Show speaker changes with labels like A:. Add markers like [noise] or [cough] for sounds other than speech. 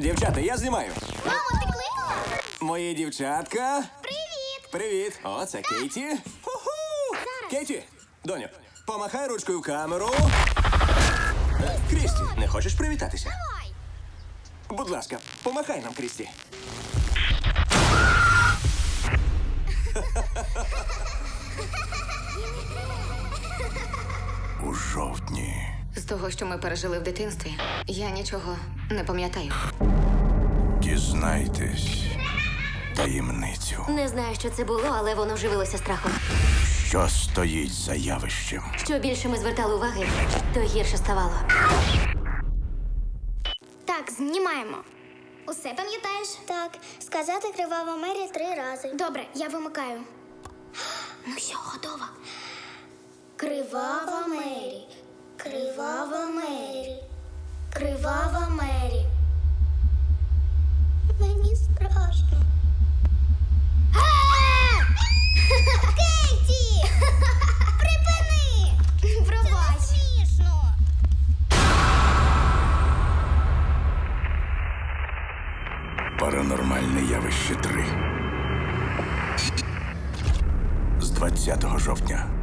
A: Дівчата, я знімаю.
B: Мамо, ти кликала?
A: Мої дівчатка.
B: Привіт!
A: Привіт. О, це Кейті. Ху-ху. Кейті, доню, помахай ручкою в камеру. Крісті, не хочеш привітатися?
B: Ой!
A: Будь ласка, помахай нам, Крісті. [laughs]
C: У жовтні.
D: З того, що ми пережили в дитинстві, я нічого не пам'ятаю.
C: Дізнайтесь таємницю,
E: Не знаю, що це було, але воно живилося страхом.
C: що стоїть за явищем.
E: Що більше ми звертали уваги, то гірше ставало.
B: Так, знімаємо. Усе пам'ятаєш?
F: Так, сказати кривава Мері три рази.
B: Добре, я вимикаю. [gasps] Ну все, готово.
F: Кривава Мері, кривава Мері, кривава Мері. Мені страшно.
B: Кейті! Припини! Пробач. Смішно.
C: Паранормальне явище 3. З 20 жовтня.